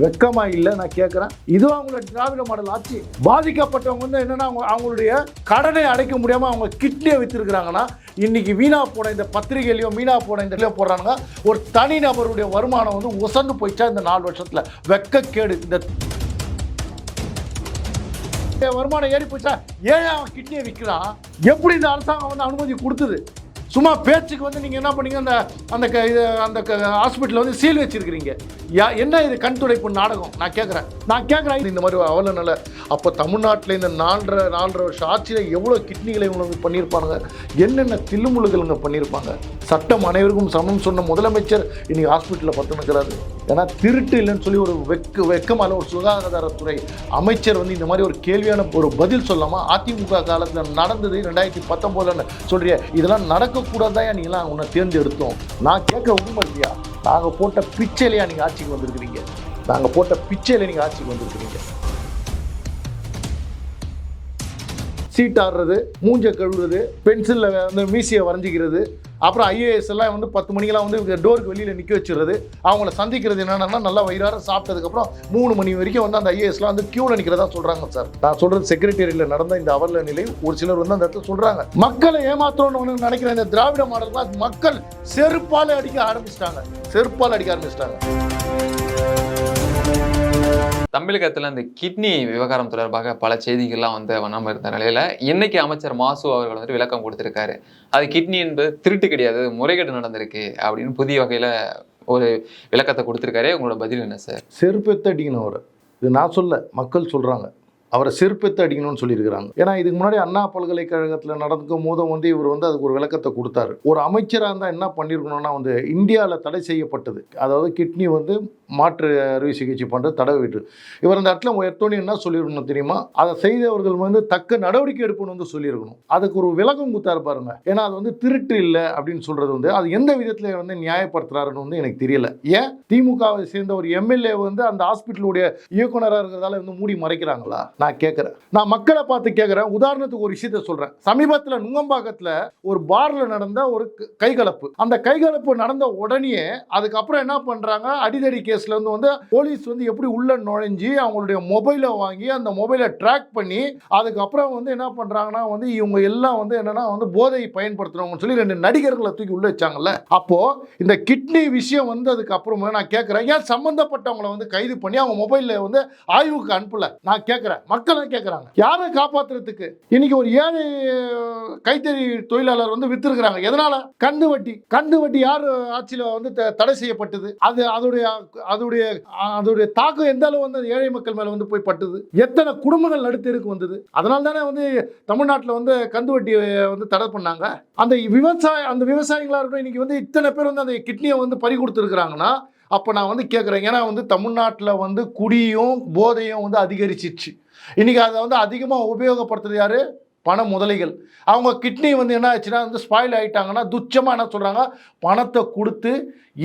வெக்கமா இல்லை நான் கேட்குறேன் இதுவும் அவங்களோட திராவிட மாடல் ஆட்சி. பாதிக்கப்பட்டவங்க வந்து என்னன்னா அவங்க அவங்களுடைய கடனை அடைக்க முடியாம அவங்க கிட்னியை வித்துருக்குறாங்கன்னா இன்னைக்கு வீணா போன இந்த பத்திரிகையிலையும் வீணா போன இந்த இதுலயும் போடுறாங்க ஒரு தனிநபருடைய வருமானம் வந்து உசந்து போயிடுச்சா இந்த நாலு வருஷத்துல? வெக்கக்கேடு. இந்த வருமானம் ஏறி போச்சா? ஏன் அவன் கிட்னியை விற்கிறான்? எப்படி இந்த அரசாங்கம் வந்து அனுமதி கொடுத்தது? சும்மா பேச்சுக்கு வந்து நீங்கள் என்ன பண்ணீங்க? அந்த அந்த க- இது அந்த ஹாஸ்பிட்டலில் வந்து சீல் வச்சிருக்கிறீங்க. யா என்ன இது கண் துடைப்பு நாடகம்? நான் கேட்குறேன் நான் கேட்குறேன் இந்த மாதிரி அவ்வளோ நல்ல அப்போ தமிழ்நாட்டில் இந்த நாலரை நாலரை வருஷம் ஆட்சியில் எவ்வளோ கிட்னிகளை இவங்களுக்கு பண்ணியிருப்பாங்க என்னென்ன தில்லுமுள்ளுகளுங்க பண்ணியிருப்பாங்க சட்டம் அனைவருக்கும் சமம் சொன்ன முதலமைச்சர் இன்றைக்கி ஹாஸ்பிட்டலில் பத்து நிற்கிறாரு ஏன்னா திருட்டு இல்லைன்னு சொல்லி ஒரு வெக்க வெக்கமான ஒரு சுகாதாரத்துறை அமைச்சர் வந்து இந்த மாதிரி ஒரு கேள்வியான ஒரு பதில் சொல்லாமல் அதிமுக காலத்தில் நடந்தது ரெண்டாயிரத்தி பத்தொம்போதுல சொல்கிறிய இதெல்லாம் கூட தான் நீங்களாம் உன்னை தேர்ந்தெடுத்தோம். நான் கேட்க உண்மை இல்லையா? நாங்கள் போட்ட பிச்சையிலையா நீங்கள் ஆட்சிக்கு வந்திருக்கிறீங்க? நாங்கள் போட்ட பிச்சையில் நீங்கள் ஆட்சிக்கு வந்திருக்கிறீங்க. சீட் ஆடுறது மூஞ்ச கழுவுறது பென்சிலில் வந்து மீசியை வரைஞ்சிக்கிறது அப்புறம் ஐஏஎஸ் எல்லாம் வந்து பத்து மணிக்கெல்லாம் வந்து டோருக்கு வெளியில் நிற்க வச்சுருது அவங்கள சந்திக்கிறது என்னென்னா நல்லா வயிறார சாப்பிட்டதுக்கப்புறம் மூணு மணி வரைக்கும் வந்து அந்த ஐஏஎஸ்லாம் வந்து க்யூவில் நிற்கிறதா சொல்கிறாங்க சார் நான் சொல்கிறது செக்ரட்டேரியட்டில் நடந்த இந்த அவல நிலை ஒரு சிலர் வந்து அந்த இடத்துல சொல்கிறாங்க மக்களை ஏமாற்றணும்னு நினைக்கிற இந்த திராவிட மாடல் மக்கள் செருப்பால் அடிக்க ஆரம்பிச்சிட்டாங்க. செருப்பால் அடிக்க ஆரம்பிச்சிட்டாங்க. தமிழகத்தில் இந்த கிட்னி விவகாரம் தொடர்பாக பல செய்திகள்லாம் வந்து வண்ணாமல் இருந்த நிலையில் இன்னைக்கு அமைச்சர் மாசு அவர்கள் வந்துட்டு விளக்கம் கொடுத்துருக்காரு. அது கிட்னி என்பது திருட்டு கிடையாது முறைகேடு நடந்திருக்கு அப்படின்னு புதிய வகையில் ஒரு விளக்கத்தை கொடுத்துருக்காரு. உங்களோட பதில் என்ன சார்? செருப்பெத்து அடிக்கணும் அவரை. இது நான் சொல்ல மக்கள் சொல்கிறாங்க அவரை செருப்பெத்து அடிக்கணும்னு சொல்லியிருக்கிறாங்க. ஏன்னா இதுக்கு முன்னாடி அண்ணா பல்கலைக்கழகத்தில் நடக்கும் போதும் வந்து இவர் வந்து அதுக்கு ஒரு விளக்கத்தை கொடுத்தாரு. ஒரு அமைச்சராக இருந்தால் என்ன பண்ணியிருக்கணும்னா வந்து இந்தியாவில் தடை செய்யப்பட்டது. அதாவது கிட்னி வந்து மாற்று அறுவை சிகிச்சை பண்ணுறது தடவை விட்டு. இவர் அந்த இடத்துல எடுத்தோன்னே என்ன சொல்லியிருக்கணும் தெரியுமா? அதை செய்தவர்கள் வந்து தக்க நடவடிக்கை எடுப்புன்னு வந்து சொல்லியிருக்கணும். அதுக்கு ஒரு விலகம் கொடுத்தாரு பாருங்க. ஏன்னா அது வந்து திருட்டு இல்லை அப்படின்னு சொல்றது வந்து அது எந்த விதத்தில் வந்து நியாயப்படுத்துறாருன்னு வந்து எனக்கு தெரியல. ஏன்? திமுகவை சேர்ந்த ஒரு எம்எல்ஏ வந்து அந்த ஹாஸ்பிட்டலுடைய இயக்குனராக இருக்கிறதால வந்து மூடி மறைக்கிறாங்களா? நான் கேட்குறேன் நான் மக்களை பார்த்து கேட்குறேன் உதாரணத்துக்கு ஒரு விஷயத்த சொல்கிறேன் சமீபத்தில் நுங்கம்பாக்கத்தில் ஒரு பார்ல நடந்த ஒரு க- கைகலப்பு. அந்த கைகலப்பு நடந்த உடனே அதுக்கப்புறம் என்ன பண்ணுறாங்க அடிதடி கேஸ் இருந்து வந்து போலீஸ் வந்து எப்படி உள்ள நுழைஞ்சு அவங்களுடைய மொபைலை வாங்கி அந்த மொபைலை ட்ராக் பண்ணி அதுக்கப்புறம் வந்து என்ன பண்ணுறாங்கன்னா வந்து இவங்க எல்லாம் வந்து என்னன்னா வந்து போதை பயன்படுத்துறவங்கன்னு சொல்லி ரெண்டு நடிகர்களை தூக்கி உள்ள வச்சாங்கல்ல. அப்போ இந்த கிட்னி விஷயம் வந்து அதுக்கப்புறமா நான் கேட்குறேன் ஏன் சம்மந்தப்பட்டவங்களை வந்து கைது பண்ணி அவங்க மொபைலில் வந்து ஆய்வுக்கு அனுப்பல? நான் கேட்குறேன் மக்களும் கேட்குறாங்க யாரை காப்பாத்துறதுக்கு? இன்னைக்கு ஒரு ஏழை கைத்தறி தொழிலாளர் வந்து வித்துருக்குறாங்க. எதனால? கந்து வட்டி கந்து வட்டி யார் ஆட்சியில் வந்து த- தடை செய்யப்பட்டது? அது அதோடைய அதோடைய அதோடைய தாக்கம் எந்த அளவு வந்து அந்த ஏழை மக்கள் மேலே வந்து போய் பட்டுது? எத்தனை குடும்பங்கள் நடுத்தருக்கு வந்தது? அதனால தானே வந்து தமிழ்நாட்டில் வந்து கந்து வட்டியை வந்து தடை பண்ணாங்க. அந்த விவசாய அந்த விவசாயிகளாக இருக்கட்டும் இன்னைக்கு வந்து இத்தனை பேர் வந்து அந்த கிட்னியை வந்து பறி கொடுத்துருக்குறாங்கன்னா அப்போ நான் வந்து கேட்குறேன் ஏன்னா வந்து தமிழ்நாட்டில் வந்து குடியும் போதையும் வந்து அதிகரிச்சிச்சு. இன்றைக்கி அதை வந்து அதிகமாக உபயோகப்படுத்துறது யார்? பண முதலைகள் அவங்க கிட்னி வந்து என்ன ஆச்சுன்னா வந்து ஸ்பாயில் ஆகிட்டாங்கன்னா துச்சமாக என்ன சொல்கிறாங்க பணத்தை கொடுத்து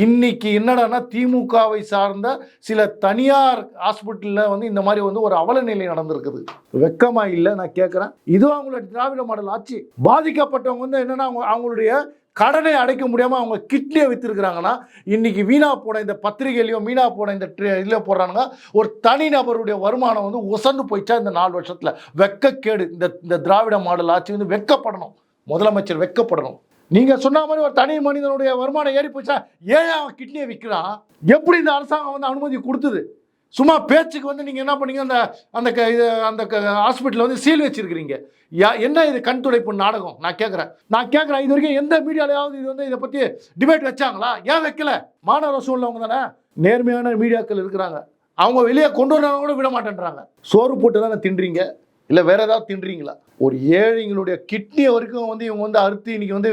இன்னைக்கு என்னடான்னா திமுகவை சார்ந்த சில தனியார் ஹாஸ்பிட்டலில் வந்து இந்த மாதிரி வந்து ஒரு அவல நிலை நடந்திருக்குது. வெக்கமாக இல்லை நான் கேட்குறேன் இதுவும் அவங்களோட திராவிட மாடல் ஆட்சி. பாதிக்கப்பட்டவங்க வந்து என்னென்னா அவங்க அவங்களுடைய கடனை அடைக்க முடியாமல் அவங்க கிட்னியை விற்றுருக்குறாங்கன்னா இன்றைக்கி வீணா போன இந்த பத்திரிகையிலையோ வீணா போன இந்த இதில் போடுறானுங்க ஒரு தனிநபருடைய வருமானம் வந்து உசந்து போயிடுச்சா இந்த நாலு வருஷத்தில். வெக்கக்கேடு. இந்த இந்த திராவிட மாடல் ஆட்சி வந்து வெக்கப்படணும். முதலமைச்சர் வெக்கப்படணும். நீங்கள் சொன்ன மாதிரி ஒரு தனி மனிதனுடைய வருமானம் ஏறி போச்சா ஏன் அவன் கிட்னியை விற்கிறான்? எப்படி இந்த அரசாங்கம் வந்து அனுமதி கொடுத்தது? சும்மா பேச்சுக்கு வந்து நீங்கள் என்ன பண்ணீங்க? அந்த அந்த க- இது அந்த ஹாஸ்பிட்டலில் வந்து சீல் வச்சிருக்கிறீங்க. யா என்ன இது கண் துடைப்பு நாடகம்? நான் கேட்குறேன் நான் கேட்குறேன் இது வரைக்கும் எந்த மீடியாலையாவது இது வந்து இதை பற்றி டிபேட் வச்சாங்களா? ஏன் வைக்கல? மாணவ சூழ்நிலவங்க தானே? நேர்மையான மீடியாக்கள் இருக்கிறாங்க. அவங்க வெளியே கொண்டு வரவங்க கூட விட மாட்டேன்றாங்க. சோறு போட்டு தானே தின்றீங்க? இல்லை வேற ஏதாவது தின்றீங்களா? ஒரு ஏழைங்களுடைய கிட்னி வரைக்கும் வந்து இவங்க வந்து அறுத்து இன்னைக்கு வந்து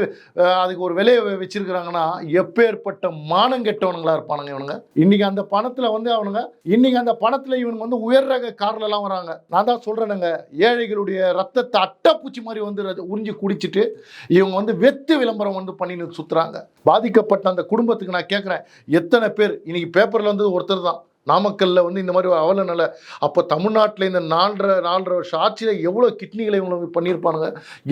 அதுக்கு ஒரு விலையை வச்சிருக்கிறாங்கன்னா எப்பேற்பட்ட மானம் கெட்டவனுங்களா இருப்பானுங்க இவனுங்க? இன்னைக்கு அந்த பணத்துல வந்து அவனுங்க இன்னைக்கு அந்த பணத்துல இவனுங்க வந்து உயர் ரக கார்ல எல்லாம் வராங்க. நான் தான் சொல்றேனுங்க ஏழைகளுடைய ரத்தத்தை அட்டைப்பூச்சி மாதிரி வந்து உறிஞ்சி குடிச்சிட்டு இவங்க வந்து வெத்து விளம்பரம் வந்து பண்ணின்னு சுத்துறாங்க. பாதிக்கப்பட்ட அந்த குடும்பத்துக்கு நான் கேட்குறேன் எத்தனை பேர்? இன்னைக்கு பேப்பர்ல வந்து ஒருத்தர் தான். நாமக்கல்ல வந்து இந்த மாதிரி ஒரு அவல நிலை அப்போ தமிழ்நாட்டில் இந்த நாலரை நாலரை வருஷம் ஆட்சியில் எவ்வளோ கிட்னிகளை இவங்க பண்ணியிருப்பானுங்க?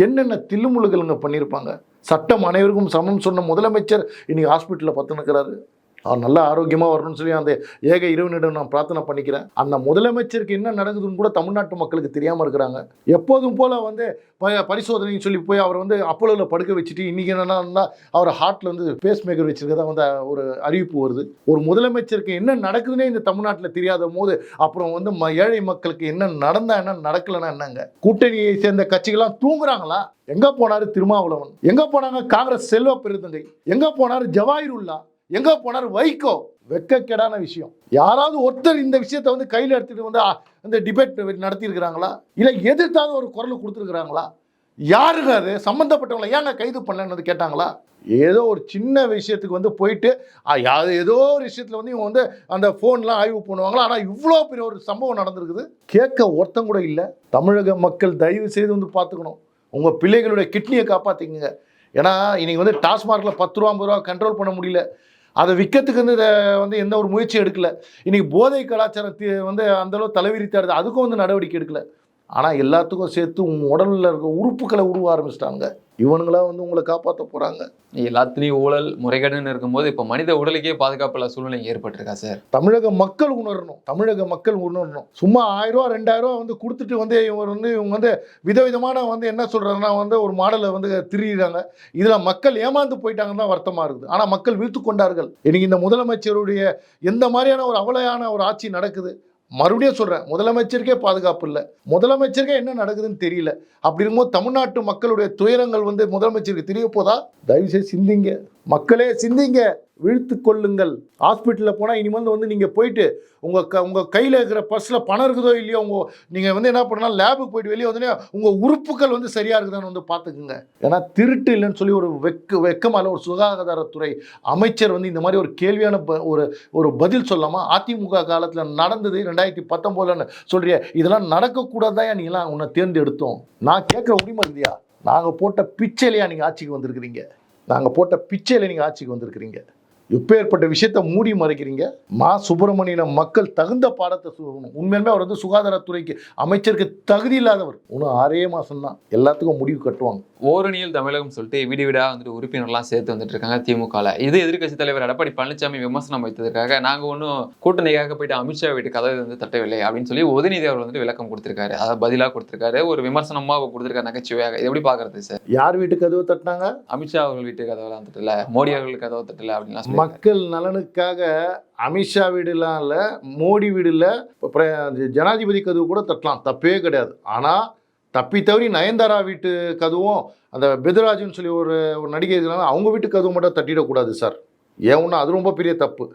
என்னென்ன தில்லுமுள்ளுகளுங்க பண்ணியிருப்பாங்க? சட்டம் அனைவருக்கும் சமம் சொன்ன முதலமைச்சர் இன்னைக்கு ஹாஸ்பிட்டலில் பத்து நிற்கிறாரு அவர் நல்ல ஆரோக்கியமாக வரணும்னு சொல்லி அந்த ஏக இறைவனிடம் நான் பிரார்த்தனை பண்ணிக்கிறேன். அந்த முதலமைச்சருக்கு என்ன நடக்குதுன்னு கூட தமிழ்நாட்டு மக்களுக்கு தெரியாமல் இருக்கிறாங்க. எப்போதும் போல் வந்து ப- பரிசோதனைன்னு சொல்லி போய் அவர் வந்து அப்போலோவில் படுக்க வச்சுட்டு இன்றைக்கி என்னன்னா அவர் ஹார்ட்டில் வந்து பேஸ் மேக்கர் வச்சுருக்கதா வந்து ஒரு அறிவிப்பு வருது. ஒரு முதலமைச்சருக்கு என்ன நடக்குதுன்னே இந்த தமிழ்நாட்டில் தெரியாத போது அப்புறம் வந்து ம- ஏழை மக்களுக்கு என்ன நடந்தா என்ன நடக்கலைன்னா என்னங்க? கூட்டணியை சேர்ந்த கட்சிகள்லாம் தூங்குறாங்களா? எங்கே போனார் திருமாவளவன்? எங்கே போனாங்க காங்கிரஸ் செல்வ பெருந்தங்கை? எங்கே போனார் ஜவாஹிருல்லா? எங்க போனார்? வைகோ. வெக்கக்கேடான விஷயம். யாராவது ஒருத்தர் இந்த விஷயத்தை வந்து கையில் எடுத்துட்டு வந்து அந்த இந்த டிபேட் நடத்தியிருக்கிறாங்களா? இல்லை இல்ல எதிர்த்தாவது ஒரு குரல் கொடுத்துருக்குறாங்களா? யாருங்க அது? சம்பந்தப்பட்டவங்களை ஏங்க கைது பண்ணலன்னு கேட்டாங்களா? ஏதோ ஒரு சின்ன விஷயத்துக்கு வந்து போயிட்டு ஏதோ ஒரு விஷயத்துல வந்து இவங்க வந்து அந்த ஃபோன்லாம் ஆய்வு பண்ணுவாங்களா? ஆனால் இவ்வளோ பெரிய ஒரு சம்பவம் நடந்திருக்குது. கேட்க ஒருத்தம் கூட இல்லை. தமிழக மக்கள் தயவு செய்து வந்து பார்த்துக்கணும். உங்கள் பிள்ளைகளுடைய கிட்னியை காப்பாற்றிக்கங்க ஏன்னா இன்னைக்கு வந்து டாஸ்மார்க்கில் பத்து ரூபா ஐம்பது ரூபா கண்ட்ரோல் பண்ண முடியல. அதை விற்கிறதுக்கு வந்து வந்து எந்த ஒரு முயற்சியும் எடுக்கல. இன்னைக்கு போதை கலாச்சாரத்தை வந்து அந்தளவு தலைவிரித்தாடுது அதுக்கும் வந்து நடவடிக்கை எடுக்கல. ஆனால் எல்லாத்துக்கும் சேர்த்து உங்கள் உடலில் இருக்க உறுப்புகளை உருவ ஆரம்பிச்சிட்டாங்க இவனுங்களா வந்து உங்களை காப்பாற்ற போகிறாங்க எல்லாத்துலேயும் ஊழல் முறைகேடுன்னு இருக்கும்போது இப்போ மனித உடலுக்கே பாதுகாப்பு இல்லாத சூழ்நிலை ஏற்பட்டிருக்கா சார்? தமிழக மக்கள் உணரணும். தமிழக மக்கள் உணரணும். சும்மா ஆயிரம் ரூபா ரெண்டாயிரம் ரூபா வந்து கொடுத்துட்டு வந்து இவங்க வந்து இவங்க வந்து விதவிதமான வந்து என்ன சொல்றாங்கன்னா வந்து ஒரு மாடலை வந்து திரியிறாங்க. இதுல மக்கள் ஏமாந்து போயிட்டாங்கன்னு தான் வருத்தமா இருக்குது. ஆனா மக்கள் வீழ்த்து கொண்டார்கள். இன்னைக்கு இந்த முதலமைச்சருடைய எந்த மாதிரியான ஒரு அவலையான ஒரு ஆட்சி நடக்குது? மறுபடியும் சொல்கிறேன் முதலமைச்சருக்கே பாதுகாப்பு இல்லை. முதலமைச்சருக்கே என்ன நடக்குதுன்னு தெரியல. அப்படி இருக்கும்போது தமிழ்நாட்டு மக்களுடைய துயரங்கள் வந்து முதலமைச்சருக்கு தெரிய போதா? தயவுசெய்து சிந்திங்க. மக்களே சிந்திங்க. விழுத்து கொள்ளுங்கள் ஹாஸ்பிட்டலில் போனால் இனிமேல் வந்து நீங்கள் போயிட்டு உங்கள் க உங்கள் கையில் இருக்கிற பர்ஸில் பணம் இருக்குதோ இல்லையோ உங்கள் நீங்கள் வந்து என்ன பண்ணலாம் லேபுக்கு போயிட்டு வெளியே வந்தோடனே உங்கள் உறுப்புகள் வந்து சரியாக இருக்குதான்னு வந்து பார்த்துக்குங்க. ஏன்னா திருட்டு இல்லைன்னு சொல்லி ஒரு வெக்க வெக்கமான ஒரு சுகாதாரத்துறை அமைச்சர் வந்து இந்த மாதிரி ஒரு கேள்வியான ப- ஒரு ஒரு பதில் சொல்லாமா அதிமுக காலத்தில் நடந்தது ரெண்டாயிரத்தி பத்தொம்போதுலன்னு சொல்கிறிய இதெல்லாம் நடக்கக்கூடாதான் நீங்களாம் உன்னை தேர்ந்தெடுத்தோம். நான் கேட்குற உரிமை இல்லையா? நாங்கள் போட்ட பிச்சையிலையா நீங்கள் ஆட்சிக்கு வந்திருக்கிறீங்க? நாங்கள் போட்ட பிச்சையில் நீங்கள் ஆட்சிக்கு வந்திருக்கிறீங்க? எப்பேற்பட்ட விஷயத்த மூடி மறைக்கிறீங்க? மா சுப்பிரமணியன மக்கள் தகுந்த பாடத்தை சொல்லணும். உண்மையுமே அவர் வந்து சுகாதாரத்துறைக்கு அமைச்சருக்கு தகுதி இல்லாதவர். இன்னும் ஆறே மாசம்தான். எல்லாத்துக்கும் முடிவு கட்டுவாங்க. ஓரணியில் தமிழகம் சொல்லிட்டு வீடு வீடா வந்துட்டு உறுப்பினர்லாம் சேர்த்து வந்துட்டு இருக்காங்க திமுகல. இது எதிர்க்கட்சி தலைவர் எடப்பாடி பழனிசாமி விமர்சனம் வைத்ததற்காக நாங்க ஒன்றும் கூட்டணிக்காக போயிட்டு அமித்ஷா வீட்டு கதவை வந்து தட்டவில்லை அப்படின்னு சொல்லி உதயநிதி அவர் வந்துட்டு விளக்கம் கொடுத்திருக்காரு. அதாவது பதிலா கொடுத்திருக்காரு. ஒரு விமர்சனமா கொடுத்திருக்காரு. நகைச்சுவையாக. இது எப்படி பாக்குறது சார்? யார் வீட்டு கதவு தட்டினாங்க? அமித்ஷா அவர்கள் வீட்டு கதவெல்லாம் தட்டல. மோடி அவர்கள் கதவை தட்டல அப்படின்லாம் மக்கள் நலனுக்காக அமித்ஷா வீடுலாம் இல்லை மோடி வீடு இல்லை ஜனாதிபதி கதவு கூட தட்டலாம். தப்பே கிடையாது. ஆனால் தப்பி தவறி நயன்தாரா வீட்டு கதவும் அந்த பிதராஜுன்னு சொல்லி ஒரு ஒரு நடிகை இருக்காங்க அவங்க வீட்டு கதவு மட்டும் தட்டிடக்கூடாது சார். ஏன் ஒன்று அது ரொம்ப பெரிய தப்பு.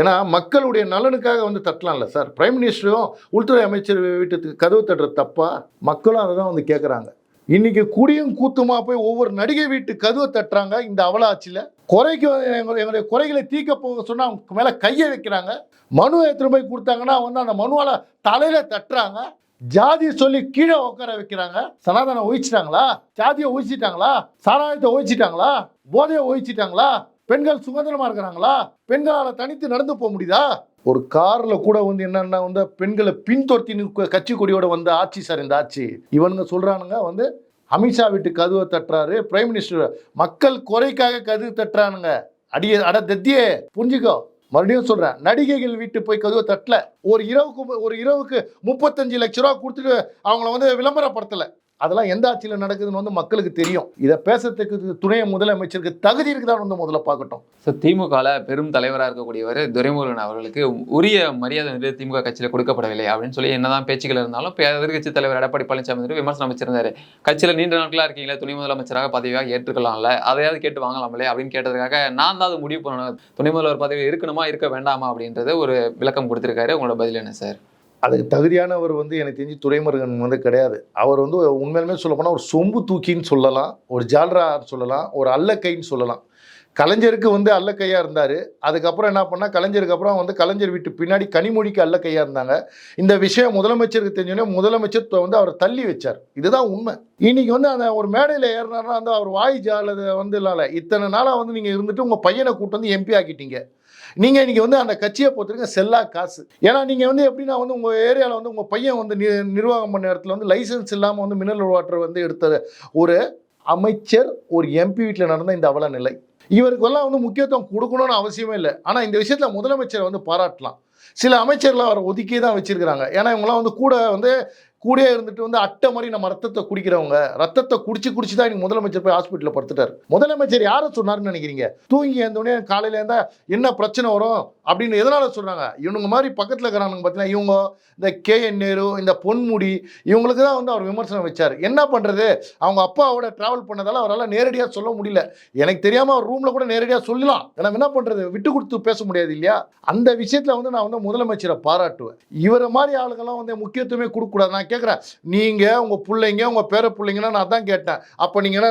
ஏன்னா மக்களுடைய நலனுக்காக வந்து தட்டலாம்ல சார். பிரைம் மினிஸ்டரும் உள்துறை அமைச்சர் வீட்டுக்கு கதவு தட்டுற தப்பா? மக்களும் அதை தான் வந்து கேட்குறாங்க இன்னைக்கு குடியும் கூத்துமா போய் ஒவ்வொரு நடிகை வீட்டு கதவை தட்டுறாங்க இந்த அவலாட்சியில் குறைக்கு எங்களுடைய குறைகளை தீக்க போக சொன்னால் அவங்க மேலே கையை வைக்கிறாங்க. மனு எடுத்துகிட்டு போய் கொடுத்தாங்கன்னா வந்து அந்த மனுவால் தலையில் தட்டுறாங்க. ஜாதி சொல்லி கீழே உட்கார வைக்கிறாங்க. சனாதனை ஒழிச்சிட்டாங்களா ஜாதியை ஒழிச்சிட்டாங்களா சாராயத்தை ஒழிச்சிட்டாங்களா போதையை ஒழிச்சிட்டாங்களா பெண்கள் சுதந்திரமா இருக்கிறாங்களா? பெண்களால் தனித்து நடந்து போக முடியுதா? ஒரு கார்ல கூட வந்து என்னன்னா வந்து பெண்களை பின்தொடர்த்தி கட்சி கொடியோட வந்த ஆட்சி சார் இந்த ஆட்சி. இவனுங்க சொல்றானுங்க வந்து அமித்ஷா வீட்டு கதவை தட்டுறாரு பிரைம் மினிஸ்டர் மக்கள் குறைக்காக கதவு தட்டுறானுங்க. அடிய அட தத்தியே புரிஞ்சுக்கோ. மறுபடியும் சொல்றேன் நடிகைகள் வீட்டு போய் கதவை தட்டல. ஒரு இரவுக்கு ஒரு இரவுக்கு முப்பத்தஞ்சு லட்ச ரூபா கொடுத்துட்டு அவங்கள வந்து விளம்பரப்படுத்தலை. அதெல்லாம் எந்த ஆட்சியில் நடக்குதுன்னு வந்து மக்களுக்கு தெரியும். இதை பேசுறதுக்கு துணை முதலமைச்சருக்கு தகுதி இருக்குதான்னு வந்து முதல்ல பார்க்கட்டும். ஸோ திமுகவில் பெரும் தலைவராக இருக்கக்கூடியவர் துரைமுருகன் அவர்களுக்கு உரிய மரியாதை வந்து திமுக கட்சியில் கொடுக்கப்படவில்லை அப்படின்னு சொல்லி என்னதான் பேச்சுகள் இருந்தாலும் எதிர்கட்சி தலைவர் எடப்பாடி பழனிசாமி வந்து விமர்சனம் வச்சிருந்தாரு. கட்சியில் நீண்ட நாட்களாக இருக்கீங்களா? துணை முதலமைச்சராக பதவியாக ஏற்றுக்கலாம்ல. அதையாவது கேட்டு வாங்கலாம்லே அப்படின்னு கேட்டதுக்காக நான் தான் அது முடிவு பண்ணணும். துணை முதல்வர் பதவி இருக்கணுமா இருக்க வேண்டாமா அப்படின்றது ஒரு விளக்கம் கொடுத்துருக்காரு. உங்களோட பதில் என்ன சார்? அதுக்கு தகுதியானவர் வந்து எனக்கு தெரிஞ்சு துரைமுருகன் வந்து கிடையாது. அவர் வந்து உண்மையிலுமே சொல்ல போனால் ஒரு சொம்பு தூக்கின்னு சொல்லலாம் ஒரு ஜால்ரான்னு சொல்லலாம் ஒரு அல்லக்கைன்னு சொல்லலாம். கலைஞருக்கு வந்து அல்லக்கையாக இருந்தார். அதுக்கப்புறம் என்ன பண்ணால் கலைஞருக்கு அப்புறம் வந்து கலைஞர் வீட்டு பின்னாடி கனிமொழிக்கு அல்லக்கையாக இருந்தாங்க. இந்த விஷயம் முதலமைச்சருக்கு தெரிஞ்சோடனே முதலமைச்சர் வந்து அவரை தள்ளி வச்சார். இதுதான் உண்மை. இன்னைக்கு வந்து அந்த ஒரு மேடையில் ஏறினார்னா வந்து அவர் வாய் ஜாலதை வந்து இல்லை இத்தனை நாளாக வந்து நீங்கள் இருந்துட்டு உங்கள் பையனை கூட்டு வந்து எம்பி ஆக்கிட்டீங்க. நீங்கள் இன்றைக்கி வந்து அந்த கட்சியை பொறுத்தவரைக்கும் செல்லா காசு. ஏன்னா நீங்கள் வந்து எப்படின்னா வந்து உங்கள் ஏரியாவில் வந்து உங்கள் பையன் வந்து நி- நிர்வாகம் பண்ண இடத்துல வந்து லைசன்ஸ் இல்லாமல் வந்து மினரல் வாட்டர் வந்து எடுத்த ஒரு அமைச்சர் ஒரு எம்பி வீட்டில் நடந்த இந்த அவல நிலை. இவருக்கெல்லாம் வந்து முக்கியத்துவம் கொடுக்கணும்னு அவசியமே இல்லை. ஆனால் இந்த விஷயத்தில் முதலமைச்சரை வந்து பாராட்டலாம். சில அமைச்சர்லாம் அவரை ஒதுக்கி தான் வச்சுருக்கிறாங்க. ஏன்னா இவங்களாம் வந்து கூட வந்து கூடயே இருந்துட்டு வந்து அட்டை மாதிரி நம்ம ரத்தத்தை குடிக்கிறவங்க ரத்தத்தை குடிச்சு குடிச்சு தான் இன்னைக்கு முதலமைச்சர் போய் ஹாஸ்பிட்டலில் படுத்துட்டார். முதலமைச்சர் யாரை சொன்னார்னு நினைக்கிறீங்க? தூங்கி எழுந்தோடனே காலையில இருந்தா என்ன பிரச்சனை வரும்? அப்படின்னு எதனால சொல்றாங்க? இவனுங்க மாதிரி பக்கத்தில் இருக்கிறானுங்க பார்த்தீங்கன்னா இவங்க இந்த கே என் நேரு இந்த பொன்முடி இவங்களுக்கு தான் வந்து அவர் விமர்சனம் வச்சார். என்ன பண்றது? அவங்க அப்பாவோட டிராவல் பண்ணதால அவரால் நேரடியாக சொல்ல முடியல. எனக்கு தெரியாம அவர் ரூம்ல கூட நேரடியாக சொல்லலாம். நம்ம என்ன பண்றது? விட்டு கொடுத்து பேச முடியாது இல்லையா? அந்த விஷயத்துல வந்து நான் வந்து முதலமைச்சரை பாராட்டுவேன். இவரை மாதிரி ஆளுங்கெல்லாம் வந்து முக்கியத்துவமே கொடுக்கக்கூடாது. நான் கேட்குறேன் நீங்கள் உங்கள் பிள்ளைங்க உங்கள் பேர பிள்ளைங்கன்னா நான் தான் கேட்டேன். அப்போ நீங்க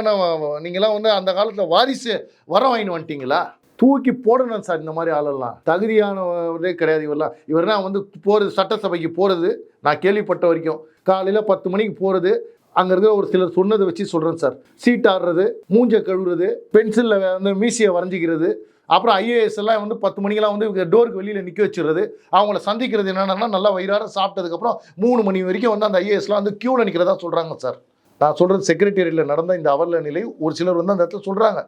நீங்களாம் வந்து அந்த காலத்தில் வாரிசு வரம் வாங்கின்னு வந்துட்டீங்களா? தூக்கி போடணும் சார் இந்த மாதிரி ஆளெல்லாம். தகுதியானவரே கிடையாது இவரெல்லாம். இவரெல்லாம் வந்து போகிறது சட்டசபைக்கு போகிறது நான் கேள்விப்பட்ட வரைக்கும். காலையில் பத்து மணிக்கு போகிறது அங்கே இருக்கிற ஒரு சிலர் சொன்னதை வச்சு சொல்கிறேன் சார். சீட் ஆடுறது மூஞ்சை கழுவுறது பென்சிலில் வந்து மீசியை வரைஞ்சிக்கிறது அப்புறம் ஐஏஎஸ் எல்லாம் வந்து பத்து மணிக்கெல்லாம் வந்து டோருக்கு வெளியில் நிற்க வச்சிடுறது. அவங்கள சந்திக்கிறது என்னென்னா நல்லா வயிறார சாப்பிட்டதுக்கப்புறம் மூணு மணி வரைக்கும் வந்து அந்த ஐஏஎஸ்லாம் வந்து க்யூவில் நிற்கிறதா சொல்கிறாங்க சார் நான் சொல்கிறது செக்ரட்டேரியட்டில் நடந்த இந்த அவல நிலை ஒரு சிலர் வந்து அந்த இடத்துல சொல்கிறாங்க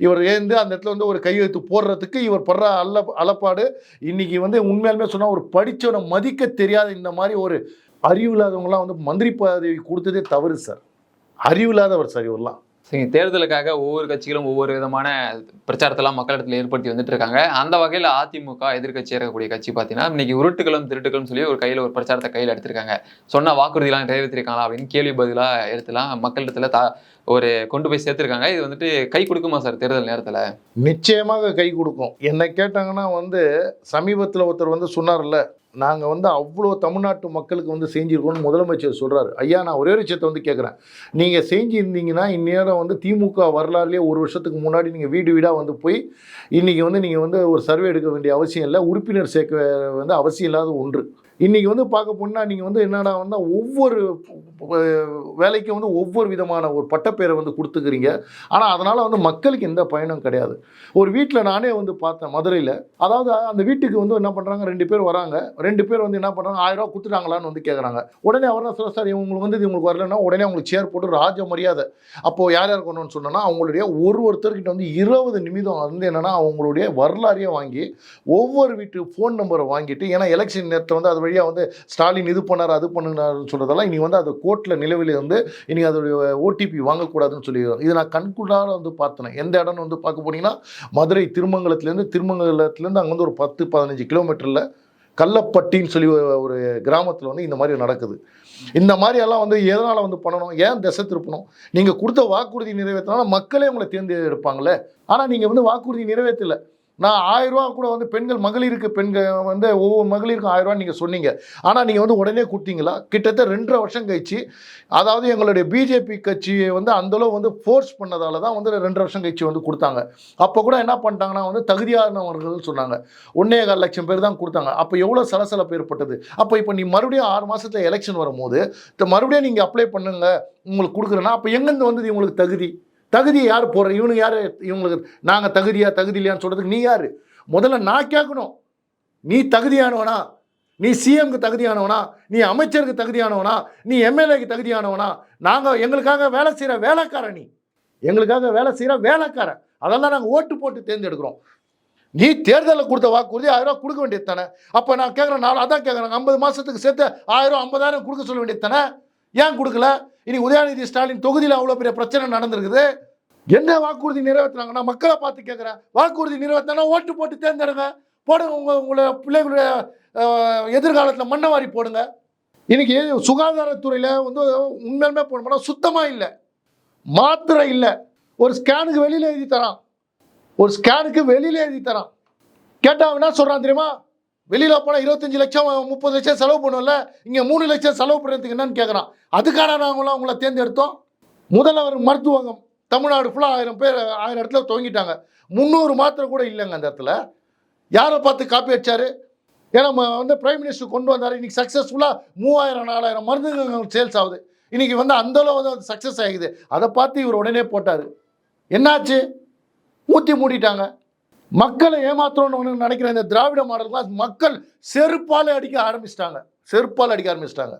இவர் ஏந்து அந்த இடத்துல வந்து ஒரு கையெழுத்து போடுறதுக்கு இவர் படுற அல்ல அலப்பாடு இன்றைக்கி வந்து உண்மையாலுமே சொன்னால் ஒரு படித்தவனை மதிக்க தெரியாத இந்த மாதிரி ஒரு அறிவு இல்லாதவங்களாம் வந்து மந்திரி பதவி கொடுத்ததே தவறு சார் அறிவு இல்லாதவர் சார் இவரெல்லாம் சரி தேர்தலுக்காக ஒவ்வொரு கட்சிகளும் ஒவ்வொரு விதமான பிரச்சாரத்தெல்லாம் மக்களிடத்தில் ஏற்படுத்தி வந்துட்டு இருக்காங்க. அந்த வகையில் அதிமுக எதிர்க்கட்சியாக இருக்கக்கூடிய கட்சி பார்த்தீங்கன்னா இன்னைக்கு உருட்டுகளும் திருட்டுகளும் சொல்லி ஒரு கையில் ஒரு பிரச்சாரத்தை கையில் எடுத்திருக்காங்க. சொன்ன வாக்குறுதிலாம் நிறைவேற்றிருக்காங்களா அப்படின்னு கேள்வி பதிலாக எடுத்துலாம் மக்களிடத்தில் தா ஒரு கொண்டு போய் சேர்த்துருக்காங்க. இது வந்துட்டு கை கொடுக்குமா சார் தேர்தல் நேரத்தில்? நிச்சயமாக கை கொடுக்கும். என்னை கேட்டாங்கன்னா வந்து சமீபத்தில் ஒருத்தர் வந்து சொன்னார்ல நாங்கள் வந்து அவ்வளோ தமிழ்நாட்டு மக்களுக்கு வந்து செஞ்சுருக்கோம்னு முதலமைச்சர் சொல்கிறாரு ஐயா நான் ஒரே ஒரு விஷயத்தை வந்து கேட்குறேன் நீங்கள் செஞ்சுருந்தீங்கன்னா இந்நேரம் வந்து திமுக வரலாறுலேயே ஒரு வருஷத்துக்கு முன்னாடி நீங்கள் வீடு வீடாக வந்து போய் இன்றைக்கி வந்து நீங்கள் வந்து ஒரு சர்வே எடுக்க வேண்டிய அவசியம் இல்லை. உறுப்பினர் சேர்க்க வந்து அவசியம் இல்லாத ஒன்று. இன்றைக்கி வந்து பார்க்க போனால் நீங்கள் வந்து என்னடா வந்து ஒவ்வொரு வேலைக்கும் வந்து ஒவ்வொரு விதமான ஒரு பட்டப்பேரை வந்து கொடுத்துக்கிறீங்க. ஆனால் அதனால் வந்து மக்களுக்கு எந்த பயனும் கிடையாது. ஒரு வீட்டில் நானே வந்து பார்த்தேன் மதுரையில். அதாவது அந்த வீட்டுக்கு வந்து என்ன பண்ணுறாங்க ரெண்டு பேர் வராங்க. ரெண்டு பேர் வந்து என்ன பண்ணுறாங்க ஆயிரம் ரூபா கொடுத்துட்டாங்களான்னு வந்து கேட்குறாங்க உடனே அவர் தான் சொல்ல சார் இவங்களுக்கு வந்து இது உங்களுக்கு வரலன்னா உடனே அவங்களுக்கு சேர் போட்டு ராஜ மரியாதை. அப்போது யார் யார் கொண்டு சொன்னோன்னா அவங்களுடைய ஒரு ஒருத்தர்கிட்ட வந்து இருபது நிமிடம் வந்து என்னென்னா அவங்களுடைய வரலாறையே வாங்கி ஒவ்வொரு வீட்டு ஃபோன் நம்பரை வாங்கிட்டு ஏன்னா எலெக்ஷன் நேரத்தில் வந்து அது வழியாக வந்து ஸ்டாலின் இது பண்ணார் அது பண்ணுனாருன்னு சொல்கிறதெல்லாம் இனி வந்து அது கோர்ட்டில் நிலவில் வந்து இனி அதோடைய ஓடிபி வாங்கக்கூடாதுன்னு சொல்லிடுறோம் இது நான் கண்குடார வந்து பார்த்தேன். எந்த இடம்னு வந்து பார்க்க போனீங்கன்னா மதுரை திருமங்கலத்துலேருந்து திருமங்கலத்துலேருந்து அங்கே வந்து ஒரு பத்து பதினஞ்சு கிலோமீட்டரில் கள்ளப்பட்டின்னு சொல்லி ஒரு- கிராமத்தில் வந்து இந்த மாதிரி நடக்குது. இந்த மாதிரி எல்லாம் வந்து எதனால் வந்து பண்ணணும்? ஏன் திசை திருப்பணும்? நீங்கள் கொடுத்த வாக்குறுதி நிறைவேற்றினாலும் மக்களே உங்களை தேர்ந்தெடுப்பாங்களே. ஆனால் நீங்கள் வந்து வாக்குறுதி நிறைவேற்றலை நான் ஆயிரரூவா கூட வந்து பெண்கள் மகளிருக்கு பெண்கள் வந்து ஒவ்வொரு மகளிருக்கும் ஆயிரரூவா நீங்கள் சொன்னீங்க. ஆனால் நீங்கள் வந்து உடனே கொடுத்தீங்களா? கிட்டத்தட்ட ரெண்டரை வருஷம் கழிச்சு அதாவது எங்களுடைய பிஜேபி கட்சியை வந்து அந்தளவு வந்து ஃபோர்ஸ் பண்ணதால தான் வந்து ரெண்டரை வருஷம் கழிச்சு வந்து கொடுத்தாங்க. அப்போ கூட என்ன பண்ணிட்டாங்கன்னா வந்து தகுதியானவர்கள் சொன்னாங்க. ஒன்னே கால் லட்சம் பேர் தான் கொடுத்தாங்க. அப்போ எவ்வளோ சலசலப்பு ஏற்பட்டது? அப்போ இப்போ நீ மறுபடியும் ஆறு மாதத்தில் எலெக்ஷன் வரும்போது மறுபடியும் நீங்கள் அப்ளை பண்ணுங்க உங்களுக்கு கொடுக்குறேன்னா அப்போ எங்கேருந்து வந்தது உங்களுக்கு தகுதி? தகுதியை யார் போடுற இவனுக்கு யார்? இவங்களுக்கு நாங்கள் தகுதியா தகுதி இல்லையான்னு சொல்கிறதுக்கு நீ யார்? முதல்ல நான் கேட்கணும். நீ தகுதியானவனா? நீ சிஎம்க்கு தகுதியானவனா? நீ அமைச்சருக்கு தகுதியானவனா? நீ எம்எல்ஏக்கு தகுதியானவனா? நாங்கள் எங்களுக்காக வேலை செய்கிற வேலைக்காரன் நீ. எங்களுக்காக வேலை செய்கிற வேலைக்காரன். அதெல்லாம் நாங்கள் ஓட்டு போட்டு தேர்ந்தெடுக்கிறோம். நீ தேர்தலில் கொடுத்த வாக்குறுதி ஆயிரம் ரூபா கொடுக்க வேண்டியது தானே? அப்போ நான் கேட்குறேன் நாலு அதான் கேட்குறேன் ஐம்பது மாதத்துக்கு சேர்த்து ஆயிரம் ஐம்பதாயிரம் கொடுக்க சொல்ல வேண்டியது தானே? ஏன் கொடுக்கல? இனி உதயநிதி ஸ்டாலின் தொகுதியில் அவ்வளோ பெரிய பிரச்சனை நடந்திருக்குது. என்ன வாக்குறுதி நிறைவேற்றினாங்கன்னா மக்களை பார்த்து கேட்குறேன் வாக்குறுதி நிறைவேற்றினா ஓட்டு போட்டு தேர்ந்தெடுங்க. போடுங்க உங்கள் உங்களை பிள்ளைகளுடைய எதிர்காலத்தில் மண்ணவாரி போடுங்க. இன்னைக்கு சுகாதாரத்துறையில் வந்து உண்மையுமே போனோம்னா சுத்தமாக இல்லை. மாத்திரை இல்லை. ஒரு ஸ்கேனுக்கு வெளியில் எழுதி தரான். ஒரு ஸ்கேனுக்கு வெளியில் எழுதி தரான். கேட்டால் என்ன சொல்கிறான் தெரியுமா? வெளியில் போனால் இருபத்தஞ்சி லட்சம் முப்பது லட்சம் செலவு பண்ணுவோம்ல இங்கே மூணு லட்சம் செலவு பண்ணுறதுக்கு என்னன்னு கேட்குறான் அதுக்கான நாங்களாம் உங்களை தேர்ந்தெடுத்தோம். முதல்வர் மருத்துவங்கம் தமிழ்நாடு ஃபுல்லாக ஆயிரம் பேர் ஆயிரம் இடத்துல துவங்கிட்டாங்க. முந்நூறு மாத்திரை கூட இல்லைங்க அந்த இடத்துல. யாரை பார்த்து காப்பி அடிச்சாரு? ஏன்னா வந்து பிரைம் மினிஸ்டர் கொண்டு வந்தார். இன்றைக்கி சக்ஸஸ்ஃபுல்லாக மூவாயிரம் நாலாயிரம் மருந்துகள் சேல்ஸ் ஆகுது. இன்றைக்கி வந்து அந்த அளவு வந்து அது சக்ஸஸ் ஆகிக்குது. அதை பார்த்து இவர் உடனே போட்டார். என்னாச்சு? ஊற்றி மூடிட்டாங்க. மக்களை ஏமாற்றணும்னு நினைக்கிற இந்த திராவிட மாடல் கிளாஸ் மக்கள் செருப்பால் அடிக்க ஆரம்பிச்சிட்டாங்க. செருப்பால் அடிக்க ஆரம்பிச்சிட்டாங்க.